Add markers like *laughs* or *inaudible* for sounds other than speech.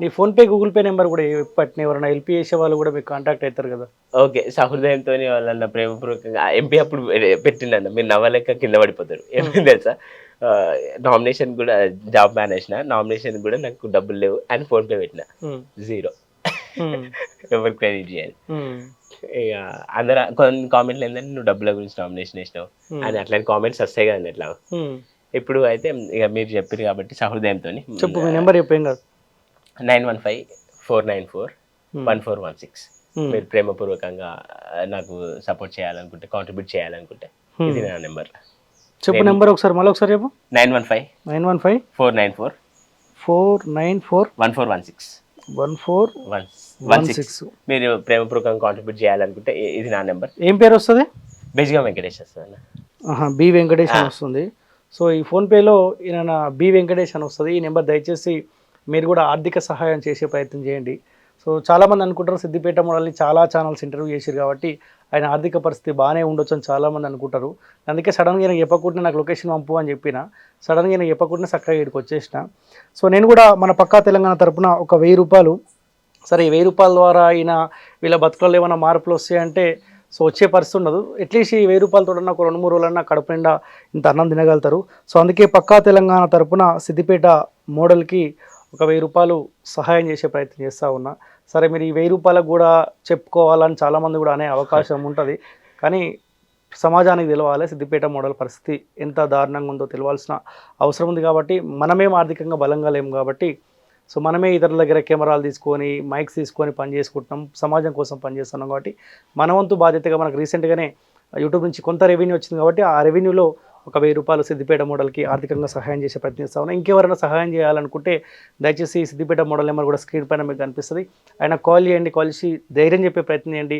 నీ PhonePe Google pay number కూడా పట్టిన ఎవరైనా హెల్ప్ చేసే వాళ్ళు కూడా మీకు కాంటాక్ట్ అవుతారు కదా. ఓకే సహృదయంతో వాళ్ళన్న ప్రేమపూర్వకంగా ఎంపీ అప్పుడు పెట్టిండన్న మీరు నవ్వలేక కింద పడిపోతారు. ఏమైంది తెలుసా? నామినేషన్ కూడా జాబ్ మేనేసిన నామినేషన్ కూడా నాకు డబ్బులు లేవు అని ఫోన్ పే పెట్టిన. జీరో ఉమ్, ఎవరు క్రెడిట్ చేయాలి? ఇక అందరూ కొన్ని కామెంట్లు ఏంటంటే నువ్వు డబ్బుల గురించి నామినేషన్ వేసినావు అని అట్లాంటి కామెంట్స్ వస్తాయి కదండి ఉమ్. ఇప్పుడు అయితే ఇక మీరు చెప్పారు కాబట్టి సహృదయంతో చెప్పు మీ నెంబర్ చెప్పేం కాదు. Nine one five four nine four one four one six. Hmm. మీరు ప్రేమపూర్వకంగా నాకు సపోర్ట్ చేయాలనుకుంటే కాంట్రిబ్యూట్ చేయాలనుకుంటే ఇది నా నెంబర్ చెప్పు నెంబర్ ఒకసారి మళ్ళీ ఒకసారి చెప్పు. Nine one five nine one five four nine four four nine four one four one six one four one one six. మీరు ప్రేమపూర్వకంగా కాంట్రిబ్యూట్ చేయాలనుకుంటే ఇది నా నెంబర్ ఏం పేరు వస్తుంది? బెజ్గా వెంకటేష్ వస్తుంది బి వెంకటేష్ అని వస్తుంది. సో ఈ ఫోన్పేలో ఈయన బి వెంకటేష్ అని వస్తుంది. ఈ నెంబర్ దయచేసి మీరు కూడా ఆర్థిక సహాయం చేసే ప్రయత్నం చేయండి. సో చాలామంది అనుకుంటారు సిద్దిపేట మోడల్ని చాలా ఛానల్స్ ఇంటర్వ్యూ చేశారు కాబట్టి ఆయన ఆర్థిక పరిస్థితి బాగానే ఉండొచ్చు అని చాలామంది అనుకుంటారు. అందుకే సడన్గా నేను చెప్పకుండా నాకు లొకేషన్ పంపు అని చెప్పిన సడన్గా నేను చెప్పకుండా చక్కగా ఇక్కడికి వచ్చేసిన. సో నేను కూడా మన పక్కా తెలంగాణ తరపున ఒక వెయ్యి రూపాయలు సరే ఈ వెయ్యి రూపాయల ద్వారా ఆయన వీళ్ళ బతుకుల్లో ఏమైనా మార్పులు వస్తాయంటే సో వచ్చే పరిస్థితి ఉండదు. అట్లీస్ట్ ఈ వెయ్యి రూపాయలతో ఒక రెండు మూడు రోజులన్నా కడుపు నిండా ఇంత అన్నం తినగలుగుతారు. సో అందుకే పక్కా తెలంగాణ తరపున సిద్దిపేట మోడల్కి ఒక వెయ్యి రూపాయలు సహాయం చేసే ప్రయత్నం చేస్తూ ఉన్నా. సరే మీరు ఈ వెయ్యి రూపాయలకు కూడా చెప్పుకోవాలని చాలామంది కూడా అనే అవకాశం *laughs* ఉంటుంది. కానీ సమాజానికి తెలవాలి సిద్దిపేట మోడల్ పరిస్థితి ఎంత దారుణంగా ఉందో తెలవాల్సిన అవసరం ఉంది కాబట్టి మనమేం ఆర్థికంగా బలంగా లేము కాబట్టి సో మనమే ఇతరుల దగ్గర కెమెరాలు తీసుకొని మైక్స్ తీసుకొని పని చేసుకుంటున్నాం సమాజం కోసం పనిచేస్తున్నాం కాబట్టి మన వంతు బాధ్యతగా మనకు రీసెంట్గానే యూట్యూబ్ నుంచి కొంత రెవెన్యూ వచ్చింది కాబట్టి ఆ రెవెన్యూలో ఒక వెయ్యి రూపాయలు సిద్దిపేట మోడల్కి ఆర్థికంగా సహాయం చేసే ప్రయత్నిస్తా ఉన్నాం. ఇంకెవరైనా సహాయం చేయాలనుకుంటే దయచేసి సిద్దిపేట మోడల్ నెంబర్ కూడా స్క్రీన్ పైన మీకు కనిపిస్తుంది. ఆయన కాల్ చేయండి కాల్ చేసి ధైర్యం చెప్పే ప్రయత్నం చేయండి.